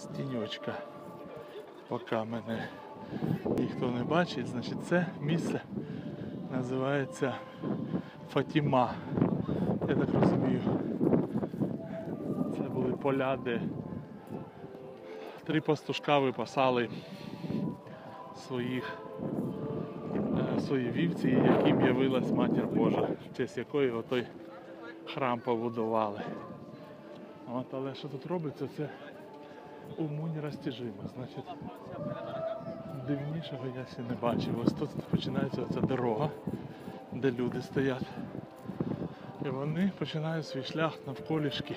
з тіньочка. Поки мене ніхто не бачить, значить це місце називається Фатіма. Я так розумію. Це були поля, де три пастушка випасали своїх е, свої вівці, яким явилась Матір Божа, в честь якої отой храм побудували. От, але що тут робиться, це уму нерозтяжимо. Значить, дивнішого я ще не бачив. Ось тут починається оця дорога, де люди стоять. І вони починають свій шлях навколішки.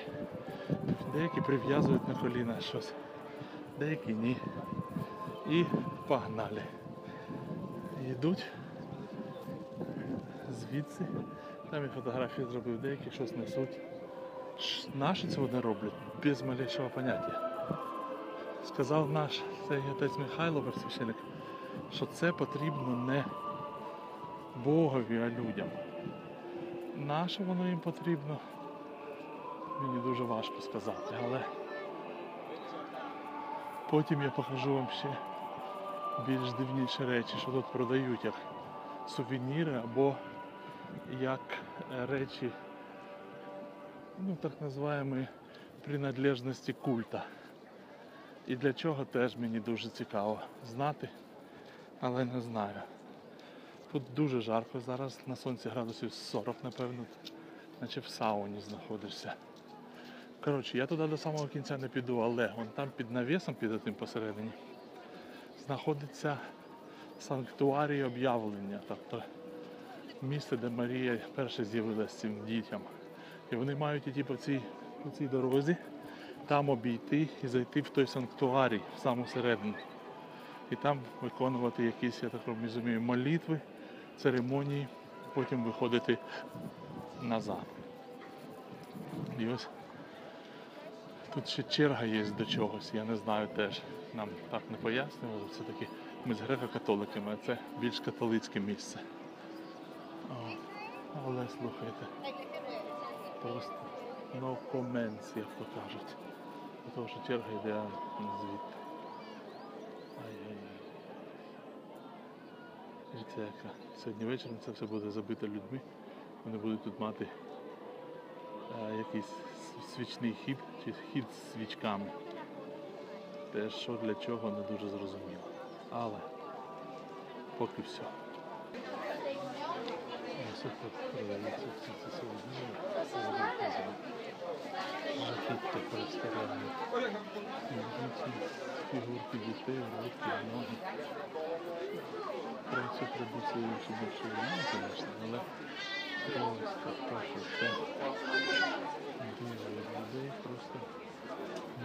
Деякі прив'язують на коліна щось, деякі ні. І погнали. Йдуть звідси. Там я фотографії зробив, деякі щось несуть. Наші цього не роблять без малейшого поняття. Сказав наш цей отець Михайло, священик, що це потрібно не Богові, а людям. Наше воно їм потрібно, мені дуже важко сказати, але потім я покажу вам ще більш дивніші речі, що тут продають як сувеніри або як е, речі, ну так називаємо принадлежності культа. І для чого теж мені дуже цікаво знати, але не знаю. Тут дуже жарко зараз, на сонці градусів 40, напевно, наче в сауні знаходишся. Коротше, я туди до самого кінця не піду, але вон там під навісом, під тим посередині, знаходиться санктуарій об'явлення, тобто місце, де Марія перше з'явилася цим дітям. І вони мають іти по цій, по цій дорозі, там обійти і зайти в той санктуарій, в саму середину. І там виконувати якісь, я так розумію, молитви, церемонії, потім виходити назад. І ось тут ще черга є до чогось, я не знаю теж. Нам так не пояснювали. Все-таки ми з греко-католиками, а це більш католицьке місце. О, але слухайте, просто no comments, як то кажуть. Тому що черга йде звідти. Ай-яй-яй. Сьогодні вечором це все буде забито людьми. Вони будуть тут мати е, якийсь свічний хід чи хід з свічками. Те, що для чого не дуже зрозуміло. Але поки все. Ось тут продається всі ці сувеніри, сувеніри. Жахіття представлені. Ці фігурки дітей, руки, ноги. Про цю традицію я ще більше не знаю, звісно, але просто так, це дуже від людей просто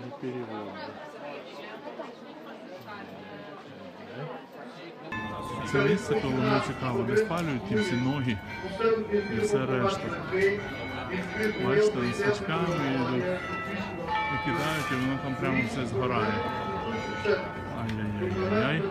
не переводить. Це місце, коли мені цікаво, не спалюють ті всі ноги і все решта. Бачите, з свічками йдуть і кидають, і воно там прямо все згорає. Ай-яй-яй-яй.